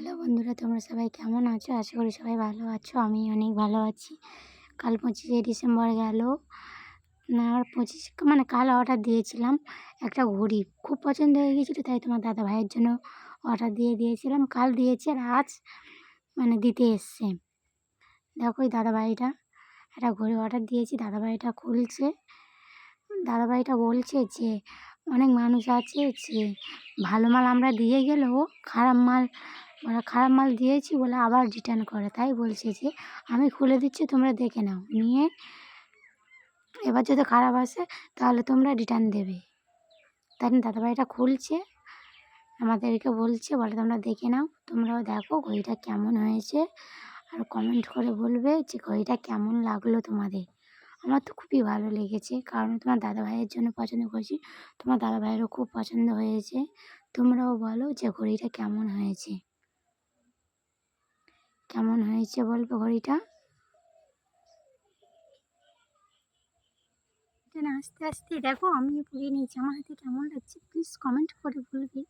Hello বন্ধুরা, তোমরা সবাই কেমন আছো? আশা করি সবাই ভালো আছো, আমি অনেক ভালো আছি। কাল পঁচিশে ডিসেম্বর গেল। না আর পঁচিশ মানে কাল অর্ডার দিয়েছিলাম একটা ঘড়ি। খুব পছন্দ হয়ে গিয়েছিল, তাই তোমার দাদা ভাইয়ের জন্য অর্ডার দিয়ে দিয়েছিলাম। কাল দিয়েছে আর আজ মানে দিতে এসছে। দেখো ওই দাদাভাইটা, একটা ঘড়ি অর্ডার দিয়েছি, দাদাভাইটা খুলছে। দাদাভাইটা বলছে যে, অনেক মানুষ আছে যে, ভালো মাল আমরা দিয়ে গেলেও খারাপ মাল মানে খারাপ মাল দিয়েছি বলে আবার রিটার্ন করে। তাই বলছে যে, আমি খুলে দিচ্ছি, তোমরা দেখে নাও। নিয়ে এবার যদি খারাপ আসে, তাহলে তোমরা রিটার্ন দেবে। তাই দাদাভাইটা খুলছে, আমাদেরকে বলছে, বলে তোমরা দেখে নাও, তোমরাও দেখো ঘড়িটা কেমন হয়েছে। আর কমেন্ট করে বলবে যে, ঘড়িটা কেমন লাগল তোমাদের। আমার তো খুবই ভালো লেগেছে, কারণ তোমার দাদা ভাইয়ের জন্য পছন্দ করেছি। তোমার দাদা ভাইয়েরও খুব পছন্দ হয়েছে। তোমরাও বলো যে, ঘড়িটা কেমন হয়েছে। কেমন হয়েছে বলব ঘড়িটা? আস্তে আস্তে দেখো আমি পুড়িয়ে নিয়েছি। আমার হাতে কেমন লাগছে? প্লিজ কমেন্ট করে বলবে।